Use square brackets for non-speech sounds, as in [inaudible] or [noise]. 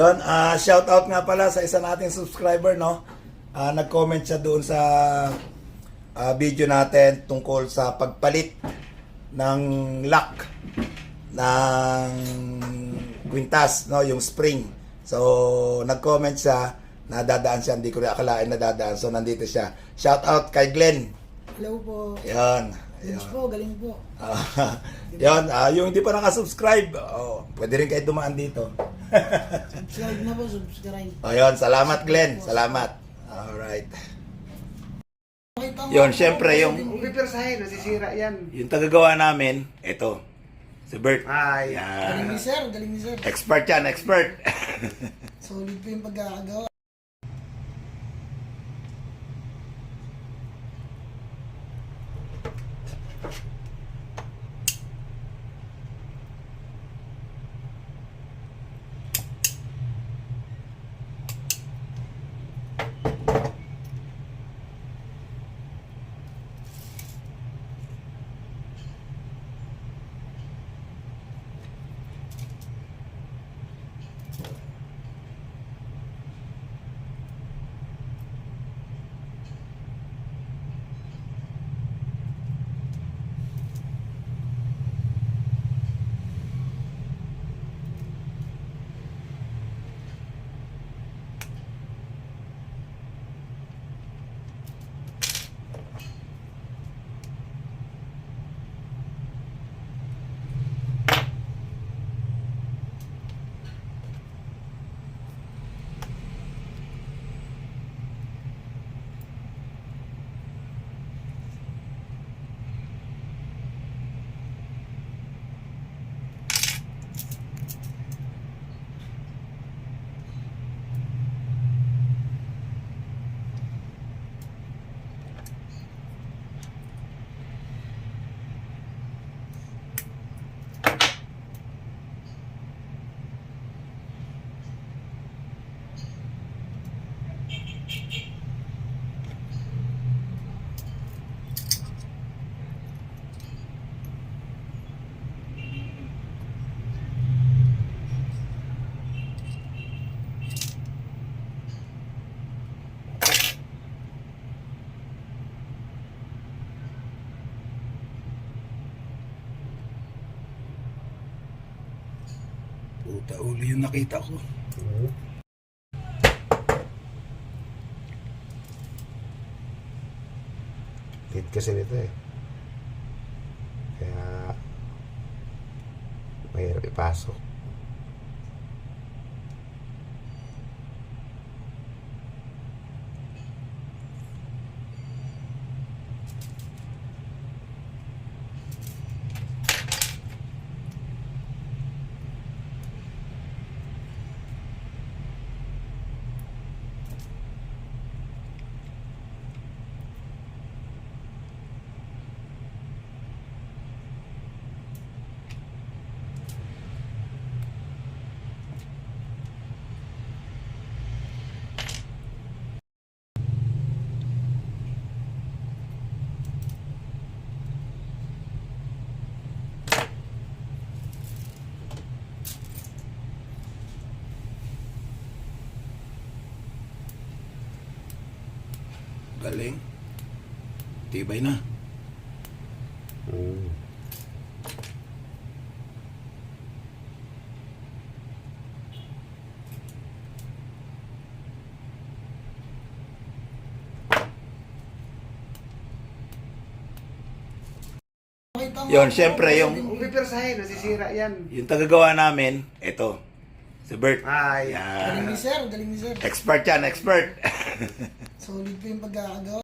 Yun, ah shout out nga pala sa isa nating subscriber, no? Ah, nag-comment siya doon sa ah, video natin tungkol sa pagpalit ng lock ng quintas, no? Yung spring. So, nag-comment siya, nadadaan siya, hindi ko rin akalain nadadaan. So, nandito siya. Shout out kay Glenn. Hello po. Yan. Yan. po, galing po. Ah, [laughs] yun, ah, yung hindi pa nakasubscribe, oh, pwede rin kayo dumaan dito. Subscribe na po, subscribe. Ayun, salamat Glenn. Salamat. Alright. Yun, syempre, yung- pwede- Pipirsahin, nasisira yan. Yung tagagawa namin, ito. Si Bert. Ay. Galing ni sir, galing ni sir. Expert yan, expert. [laughs] Solid po yung pagkakagawa. Puta ulo yung nakita ko. Hit kasi nito eh. Kaya mahirap ipasok. Galing. Tibay na. Mm. Ako, syempre, yung- pwede- Pipirsahin, nasisira yan. Yung tagagawa namin, ito. Si Bert. Ay. Galing ni Yan. sir, galing ni sir. Expert yan, expert. Solid po yung pagkakagawa.